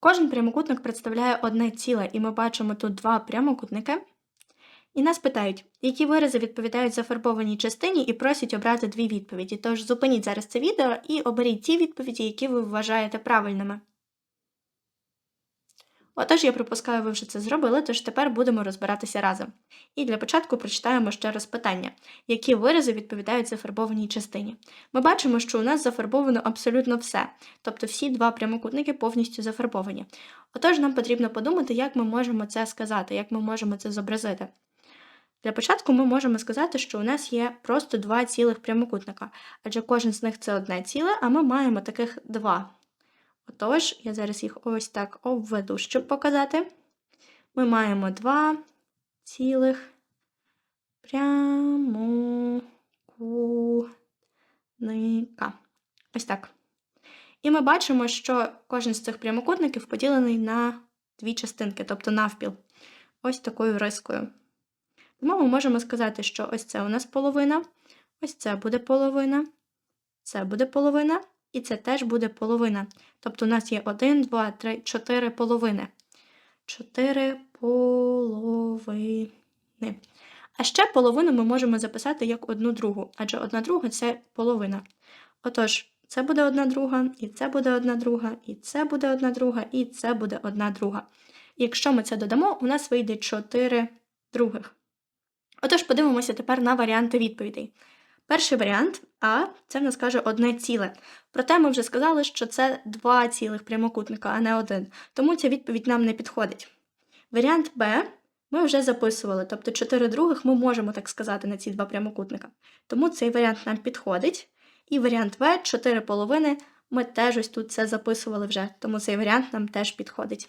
Кожен прямокутник представляє одне ціле, і ми бачимо тут два прямокутники. І нас питають, які вирази відповідають зафарбованій частині, і просять обрати дві відповіді. Тож зупиніть зараз це відео і оберіть ті відповіді, які ви вважаєте правильними. Отож, я припускаю, ви вже це зробили, тож тепер будемо розбиратися разом. І для початку прочитаємо ще раз питання, які вирази відповідають зафарбованій частині. Ми бачимо, що у нас зафарбовано абсолютно все, тобто всі два прямокутники повністю зафарбовані. Отож, нам потрібно подумати, як ми можемо це сказати, як ми можемо це зобразити. Для початку ми можемо сказати, що у нас є просто два цілих прямокутника, адже кожен з них це одне ціле, а ми маємо таких два. Отож, я зараз їх ось так обведу, щоб показати. Ми маємо два цілих прямокутника. Ось так. І ми бачимо, що кожен з цих прямокутників поділений на дві частинки, тобто навпіл. Ось такою рискою. Тому ми можемо сказати, що ось це у нас половина, ось це буде половина, це буде половина, і це теж буде половина. Тобто у нас є 1, 2, 3, 4 половини. 4 половини. А ще половину ми можемо записати як одну другу, адже одна друга це половина. Отож, це буде одна друга, і це буде одна друга, і це буде одна друга, і це буде одна друга. Якщо ми це додамо, у нас вийде 4 других. Отож, подивимося тепер на варіанти відповідей. Перший варіант А це в нас каже одне ціле. Проте ми вже сказали, що це два цілих прямокутника, а не один. Тому ця відповідь нам не підходить. Варіант Б ми вже записували, тобто 4 других ми можемо так сказати на ці два прямокутника. Тому цей варіант нам підходить. І варіант В 4 половини ми теж ось тут це записували вже, тому цей варіант нам теж підходить.